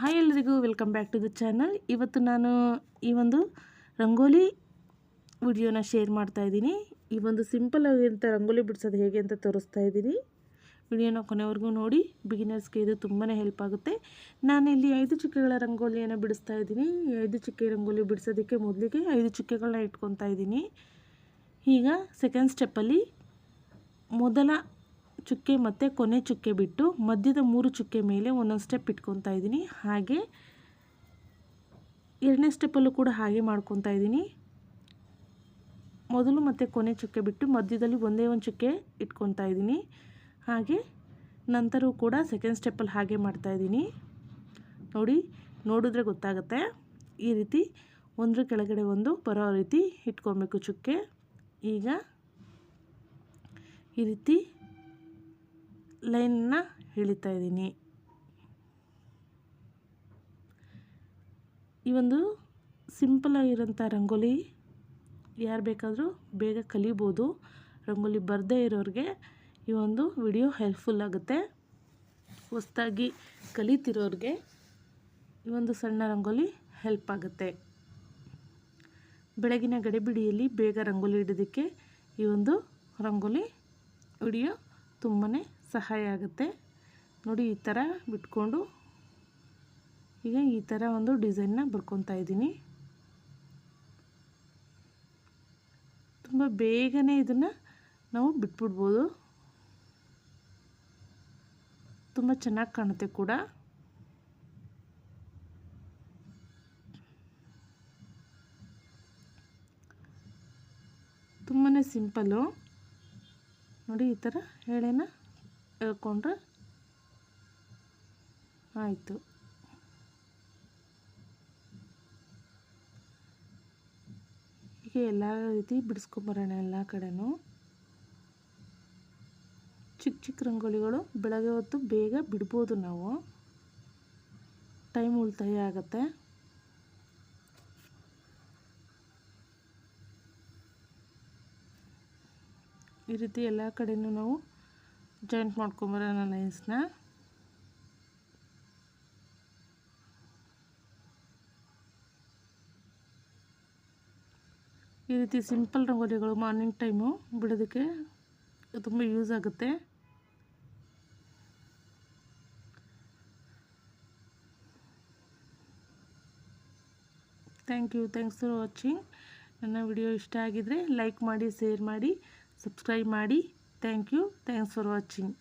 Hi ಎಲ್ಲರಿಗೂ welcome back to the channel ಇವತ್ತು ನಾನು ಈ ಒಂದು ರಂಗೋಲಿ ವಿಡಿಯೋನ ಶೇರ್ ಮಾಡ್ತಾ ಇದ್ದೀನಿ. ಈ ಒಂದು ಸಿಂಪಲ್ ಆಗಿರುವಂಥ ರಂಗೋಲಿ ಬಿಡಿಸೋದು ಹೇಗೆ ಅಂತ ತೋರಿಸ್ತಾ ಇದ್ದೀನಿ. ವಿಡಿಯೋನ ಕೊನೆವರೆಗೂ ನೋಡಿ ಬಿಗಿನರ್ಸ್ಗೆ ಇದು ತುಂಬಾ ಹೆಲ್ಪ್ ಆಗುತ್ತೆ. ನಾನಿಲ್ಲಿ ಐದು ಚುಕ್ಕೆಗಳ ರಂಗೋಲಿಯನ್ನು ಬಿಡಿಸ್ತಾ ಇದ್ದೀನಿ. ಐದು ಚುಕ್ಕೆ ರಂಗೋಲಿ ಬಿಡಿಸೋದಕ್ಕೆ ಮೊದಲಿಗೆ ಐದು ಚುಕ್ಕೆಗಳನ್ನ ಇಟ್ಕೊತಾ ಇದ್ದೀನಿ. ಈಗ ಸೆಕೆಂಡ್ ಸ್ಟೆಪ್ಪಲ್ಲಿ ಮೊದಲ ಚುಕ್ಕೆ ಮತ್ತು ಕೊನೆ ಚುಕ್ಕೆ ಬಿಟ್ಟು ಮಧ್ಯದ ಮೂರು ಚುಕ್ಕೆ ಮೇಲೆ ಒಂದೊಂದು ಸ್ಟೆಪ್ ಇಟ್ಕೊತಾ ಇದ್ದೀನಿ. ಹಾಗೆ ಎರಡನೇ ಸ್ಟೆಪ್ಪಲ್ಲೂ ಕೂಡ ಹಾಗೆ ಮಾಡ್ಕೊತಾ ಇದ್ದೀನಿ. ಮೊದಲು ಮತ್ತು ಕೊನೆ ಚುಕ್ಕೆ ಬಿಟ್ಟು ಮಧ್ಯದಲ್ಲಿ ಒಂದೇ ಒಂದು ಚುಕ್ಕೆ ಇಟ್ಕೊತಾ ಇದ್ದೀನಿ. ಹಾಗೆ ನಂತರವೂ ಕೂಡ ಸೆಕೆಂಡ್ ಸ್ಟೆಪ್ಪಲ್ಲಿ ಹಾಗೆ ಮಾಡ್ತಾಯಿದ್ದೀನಿ ನೋಡಿ, ನೋಡಿದ್ರೆ ಗೊತ್ತಾಗುತ್ತೆ. ಈ ರೀತಿ ಒಂದರ ಕೆಳಗಡೆ ಒಂದು ಬರೋ ರೀತಿ ಇಟ್ಕೊಬೇಕು ಚುಕ್ಕೆ. ಈಗ ಈ ರೀತಿ ಲೈನ್ನ ಎಳಿತಾ ಇದ್ದೀನಿ. ಈ ಒಂದು ಸಿಂಪಲ್ ಆಗಿರೋಂಥ ರಂಗೋಲಿ ಯಾರು ಬೇಕಾದರೂ ಬೇಗ ಕಲಿಬೋದು. ರಂಗೋಲಿ ಬರದೇ ಇರೋರಿಗೆ ಈ ಒಂದು ವಿಡಿಯೋ ಹೆಲ್ಪ್ಫುಲ್ ಆಗುತ್ತೆ. ಹೊಸ್ದಾಗಿ ಕಲಿತಿರೋರಿಗೆ ಈ ಒಂದು ಸಣ್ಣ ರಂಗೋಲಿ ಹೆಲ್ಪ್ ಆಗುತ್ತೆ. ಬೆಳಗಿನ ಗಡಿಬಿಡಿಯಲ್ಲಿ ಬೇಗ ರಂಗೋಲಿ ಇಡೋದಕ್ಕೆ ಈ ಒಂದು ರಂಗೋಲಿ ವಿಡಿಯೋ ತುಂಬಾ ಸಹಾಯ ಆಗುತ್ತೆ. ನೋಡಿ, ಈ ಥರ ಬಿಟ್ಕೊಂಡು ಈಗ ಈ ಥರ ಒಂದು ಡಿಸೈನ್ನ ಬರ್ಕೊತಾ ಇದ್ದೀನಿ. ತುಂಬ ಬೇಗನೆ ಇದನ್ನು ನಾವು ಬಿಟ್ಬಿಡ್ಬೋದು. ತುಂಬ ಚೆನ್ನಾಗಿ ಕಾಣುತ್ತೆ ಕೂಡ. ತುಂಬಾ ಸಿಂಪಲ್ಲು. ನೋಡಿ, ಈ ಥರ ಎಳೆನ ಎಳ್ಕೊಂಡ್ರೆ ಆಯಿತು. ಹೀಗೆ ಎಲ್ಲ ರೀತಿ ಬಿಡಿಸ್ಕೊಂಬರೋಣ ಎಲ್ಲ ಕಡೆನೂ. ಚಿಕ್ಕ ಚಿಕ್ಕ ರಂಗೋಲಿಗಳು ಬೆಳಗ್ಗೆ ಹೊತ್ತು ಬೇಗ ಬಿಡ್ಬೋದು ನಾವು. ಟೈಮ್ ಉಳಿತಾಯ ಆಗುತ್ತೆ. ಈ ರೀತಿ ಎಲ್ಲ ಕಡೆಯೂ ನಾವು ಜಾಯಿಂಟ್ ಮಾಡ್ಕೊಂಬರೋಣ ಲೈನ್ಸ್ನ ಈ ರೀತಿ ಸಿಂಪಲ್ ರಂಗೋಲಿಗಳು ಮಾರ್ನಿಂಗ್ ಟೈಮು ಬಿಡೋದಕ್ಕೆ ತುಂಬ ಯೂಸ್ ಆಗುತ್ತೆ. Thank you thanks for watching ನನ್ನ ವಿಡಿಯೋ ಇಷ್ಟ ಆಗಿದರೆ ಲೈಕ್ ಮಾಡಿ ಶೇರ್ ಮಾಡಿ ಸಬ್ಸ್ಕ್ರೈಬ್ ಮಾಡಿ. Thank you thanks for watching